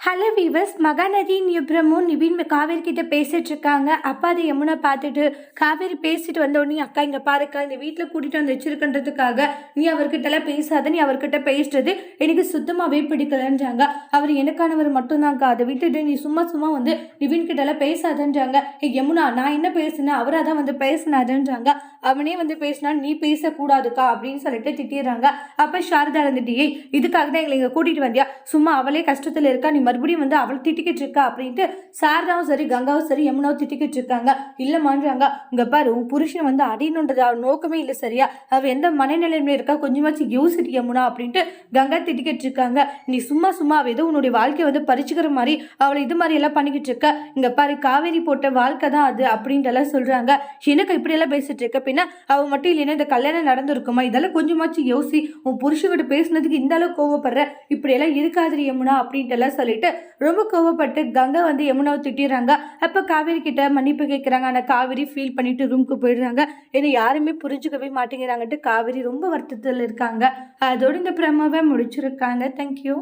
Hello viewers Mahanadhi நிபுரமும் நிபின் காவேரி கிட்ட பேசிட்டு இருக்காங்க. அப்பா அதை யமுனா பார்த்துட்டு காவேரி பேசிட்டு வந்த உடனே அக்கா இங்கே பாருக்கா இந்த வீட்டில் கூட்டிட்டு வந்து வச்சிருக்கன்றதுக்காக நீ அவர்கிட்டலாம் பேசாத நீ அவர்கிட்ட பேசுறது எனக்கு சுத்தமாகவே பிடிக்கலன்றாங்க. அவர் எனக்கானவர் மட்டும்தான்க்கா அதை விட்டுட்டு நீ சும்மா சும்மா வந்து நிவின் கிட்டலாம் பேசாதன்றாங்க. ஏ யமுனா நான் என்ன பேசினேன்? அவராக தான் வந்து பேசினாருன்றாங்க. அவனே வந்து பேசினா நீ பேசக்கூடாதுக்கா அப்படின்னு சொல்லிட்டு திட்டிடுறாங்க. அப்போ சாரதா இருந்துட்டு ஏய் இதுக்காக தான் எங்களை இங்கே கூட்டிட்டு வந்தியா? சும்மா அவளே கஷ்டத்தில் இருக்கா நீ மறுபடியும் வந்து அவள் திட்டிக்கிட்டு இருக்கா அப்படின்ட்டு சாரதாவும் சரி கங்காவும் சரி யமுனாவும் திட்டிக்கிட்டு இருக்காங்க இல்லைமான்றாங்க இங்க பாரு உன் புருஷன் வந்து அடியணுன்றது அவள் நோக்கமே இல்லை சரியா? அவள் எந்த மனநிலைமையில இருக்கா? கொஞ்சமாச்சும் யோசிட்டு யமுனா அப்படின்ட்டு கங்கா திட்டிக்கிட்டு இருக்காங்க நீ சும்மா சும்மா அவள் ஏதோ உன்னுடைய வாழ்க்கையை வந்து பறிச்சுக்கிற மாதிரி அவளை இது மாதிரி எல்லாம் பண்ணிக்கிட்டு இருக்க இங்க பாரு காவேரி போட்ட வாழ்க்கை தான் அது அப்படின்ட்டு எல்லாம் சொல்றாங்க. எனக்கு இப்படி எல்லாம் பேசிட்டு இருக்க. பின்ன அவள் மட்டும் இல்லைன்னா இந்த கல்யாணம் நடந்திருக்குமா? இதெல்லாம் கொஞ்சமாச்சும் யோசி. உன் புருஷன்கிட்ட பேசுனதுக்கு இந்த அளவுக்கு கோவப்படுற. இப்படி எல்லாம் இருக்காது யமுனா அப்படின்ட்டு எல்லாம் சொல்லிட்டு ரொம்ப கோவப்பட்டு கங்கை வந்து யமுனாவை திட்டிடுறாங்க. அப்போ காவேரி கிட்ட மன்னிப்பு கேட்குறாங்க ஆனால் காவேரி ஃபீல் பண்ணிட்டு ரூமுக்கு போயிடுறாங்க. ஏன்னா யாருமே புரிஞ்சுக்கவே மாட்டேங்கிறாங்கன்ட்டு காவேரி ரொம்ப வருத்தத்தில் இருக்காங்க. அதோட இந்த பிரமாவை முடிச்சிருக்காங்க. தேங்க்யூ